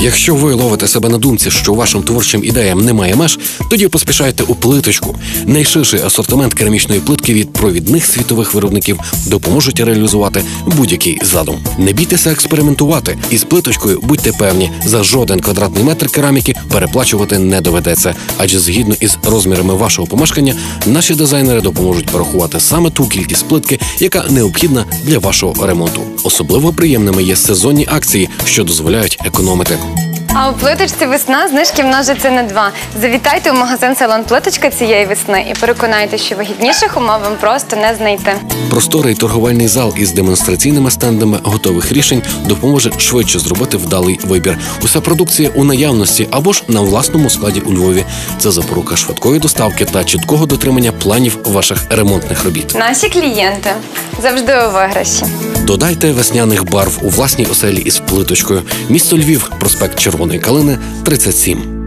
Якщо ви ловите себе на думці, що вашим творчим ідеям немає меж, тоді поспішайте у плиточку. Найширший асортимент керамічної плитки від провідних світових виробників допоможуть реалізувати будь-який задум. Не бійтеся експериментувати із плиточкою, будьте певні, за жоден квадратний метр кераміки переплачувати не доведеться, адже згідно із розмірами вашого помешкання, наші дизайнери допоможуть порахувати саме ту кількість плитки, яка необхідна для вашого ремонту. Особливо приємними є сезонні акції, що дозволяють економити. А у плиточці весна знижки множаться на два. Завітайте у магазин салон плиточка цієї весни і переконайтеся, що вигідніших умов вам просто не знайти. Просторий торговельний зал із демонстраційними стендами готових рішень допоможе швидше зробити вдалий вибір. Уся продукція у наявності або ж на власному складі у Львові. Це запорука швидкої доставки та чіткого дотримання планів ваших ремонтних робіт. Наші клієнти завжди у виграші. Додайте весняних барв у власній оселі із плиточкою. Місто Львів, проспект Червоної Калини, 37.